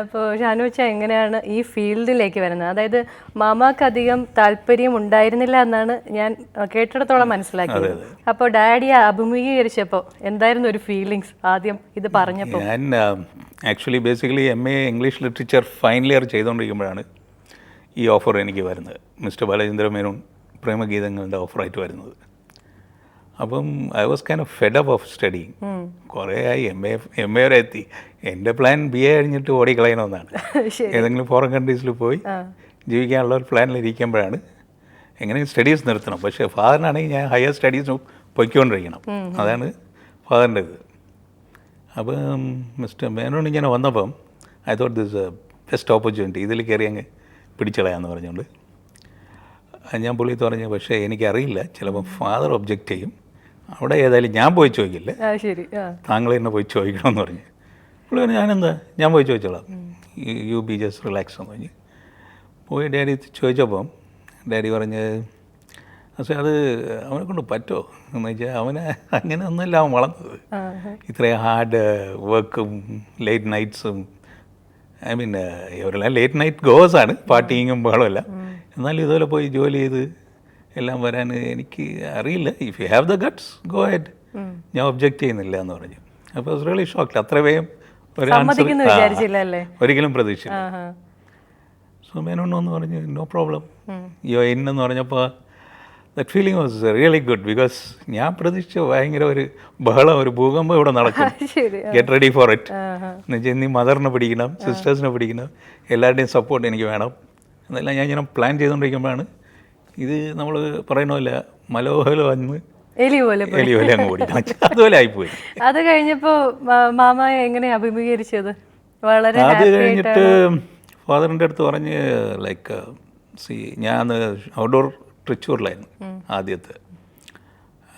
അപ്പോൾ ഷാനു വെച്ച എങ്ങനെയാണ് ഈ ഫീൽഡിലേക്ക് വരുന്നത്? അതായത് മാമാക്ക് അധികം താല്പര്യം ഉണ്ടായിരുന്നില്ല എന്നാണ് ഞാൻ കേട്ടിടത്തോളം മനസ്സിലാക്കിയത്. അപ്പോൾ ഡാഡിയെ അഭിമുഖീകരിച്ചപ്പോൾ എന്തായിരുന്നു ഒരു ഫീലിങ്സ് ആദ്യം ഇത് പറഞ്ഞപ്പോൾ ഞാൻ actually basically M A English literature final year ചെയ്തുകൊണ്ടിരിക്കുമ്പോഴാണ് ഈ ഓഫർ എനിക്ക് വരുന്നത്. മിസ്റ്റർ ബാലചന്ദ്ര മേനോൻ പ്രേമഗീതങ്ങളുടെ ഓഫറായിട്ട് വരുന്നത്. അപ്പം I was kind of fed up of study കുറേ ആയി എം എ എം എ വരെ എത്തി. എന്റെ പ്ലാൻ ബി എ കഴിഞ്ഞിട്ട് ഓടിക്കളയണമെന്നാണ്. ഏതെങ്കിലും ഫോറിൻ കൺട്രീസിൽ പോയി ജീവിക്കാനുള്ള ഒരു പ്ലാനിൽ ഇരിക്കുമ്പോഴാണ് എങ്ങനെ സ്റ്റഡീസ് നിർത്തണം. പക്ഷേ ഫാദറിനാണെങ്കിൽ ഞാൻ ഹയർ സ്റ്റഡീസ് പൊയ്ക്കൊണ്ടിരിക്കണം. അതാണ് ഫാദറിന്റെ ഇത് അപ്പം മിസ്റ്റർ മേനോൺ ഇങ്ങനെ വന്നപ്പം I thought this best opportunity ഇതിൽ കയറി അങ്ങ് പിടിച്ചളയാന്ന് പറഞ്ഞുകൊണ്ട്. ഞാൻ പുള്ളിത്ത് പറഞ്ഞു പക്ഷേ എനിക്കറിയില്ല. ചിലപ്പോൾ ഫാദർ ഒബ്ജക്റ്റ് ചെയ്യും. അവിടെ ഏതായാലും ഞാൻ പോയി ചോദിക്കില്ലേ? ശരി. താങ്കൾ തന്നെ പോയി ചോദിക്കണമെന്ന് പറഞ്ഞു. പുള്ളി പറഞ്ഞു ഞാനെന്താ? ഞാൻ പോയി ചോദിച്ചോളാം. യു ബി ജസ്റ്റ് റിലാക്സ് എന്ന് പറഞ്ഞു. പോയി ഡാഡി ചോദിച്ചപ്പം ഡാഡി പറഞ്ഞ് പക്ഷേ അത് അവനെ കൊണ്ട് പറ്റുമോ? എന്ന് വെച്ചാൽ അവനെ അങ്ങനെ ഒന്നുമല്ല അവൻ വളർന്നത്. ഇത്രയും ഹാർഡ് വർക്കും ലേറ്റ് നൈറ്റ്സും ഐ മീൻ ഇവരെല്ലാം ലേറ്റ് നൈറ്റ് ഗോസ് ആണ് പാർട്ടിങ്ങും ബഹളമല്ല എന്നാലും ഇതുപോലെ പോയി ജോലി ചെയ്ത് എല്ലാം വരാൻ എനിക്ക് അറിയില്ല. If you have the guts go head ഞാൻ ഒബ്ജക്റ്റ് ചെയ്യുന്നില്ല എന്ന് പറഞ്ഞു. അപ്പോൾ റിയലി ഷോക്ക് അത്ര വേഗം ഒരു ഒരിക്കലും പ്രതീക്ഷിച്ചില്ല. സോ പറഞ്ഞു നോ പ്രോബ്ലം യോ എന്ന് പറഞ്ഞപ്പോൾ that feeling was really good because ഞാൻ പ്രതീക്ഷിച്ച ഭയങ്കര ഒരു ബഹളം ഒരു ഭൂകമ്പം ഇവിടെ നടക്കും. ഗെറ്റ് റെഡി ഫോർ ഇറ്റ് എന്ന് വെച്ചാൽ ഇനി നീ മദറിനെ പിടിക്കണം സിസ്റ്റേഴ്സിനെ പിടിക്കണം എല്ലാവരുടെയും സപ്പോർട്ട് എനിക്ക് വേണം. എന്നെല്ലാം ഞാൻ ഇങ്ങനെ പ്ലാൻ ചെയ്തുകൊണ്ടിരിക്കുമ്പോഴാണ് ഇത് നമ്മൾ പറയണമല്ല പോലെ മലോഹല വന്ന് എലി പോലെ എലി പോലെ അങ്ങ് ഓടിക്കണം അതുപോലെ ആയിപ്പോയി. അത് കഴിഞ്ഞപ്പോ മാ- മാമ എങ്ങനെ അഭിമുഖീകരിച്ചത്? വളരെ അത് കഴിഞ്ഞിട്ട് ഫാദറിന്റെ അടുത്ത് പറഞ്ഞ് ലൈക്ക് സി ഞാൻ ഔട്ട്ഡോർ ട്രിച്ചൂറിലായിരുന്നു ആദ്യത്തെ.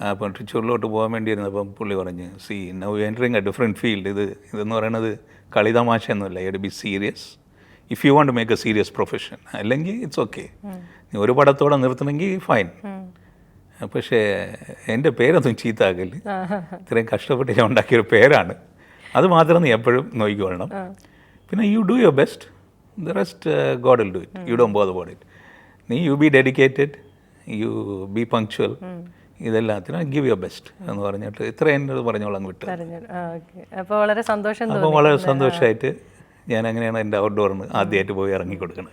അപ്പം ട്രിച്ചൂറിലോട്ട് പോകാൻ വേണ്ടിയിരുന്നു അപ്പം പുള്ളി പറഞ്ഞ് see now entering a different field ഇത് ഇതെന്ന് പറയുന്നത് കളി ഒന്നുമില്ല you be serious if you want make a serious profession അല്ലെങ്കിൽ ഇറ്റ്സ് ഓക്കെ നീ ഒരു പടത്തോടെ നിർത്തണമെങ്കിൽ ഫൈൻ പക്ഷേ എന്റെ പേരൊന്നും ചീത്താകൽ. ഇത്രയും കഷ്ടപ്പെട്ട് ഞാൻ ഉണ്ടാക്കിയൊരു പേരാണ്. അത് മാത്രം നീ എപ്പോഴും നോക്കിക്കൊള്ളണം പിന്നെ you do your best the rest God will do it you do ബോധ ബോഡ് ഇറ്റ് നീ you be dedicated you be punctual ഇതെല്ലാത്തിനും give your best എന്ന് പറഞ്ഞിട്ട് ഇത്ര എന്നോട് പറഞ്ഞോളാം വിട്ടു. അപ്പോൾ വളരെ സന്തോഷം അപ്പോൾ വളരെ സന്തോഷമായിട്ട് ഞാൻ അങ്ങനെയാണ് എന്റെ ഔട്ട്ഡോറിന് ആദ്യമായിട്ട് പോയി ഇറങ്ങി കൊടുക്കുന്നത്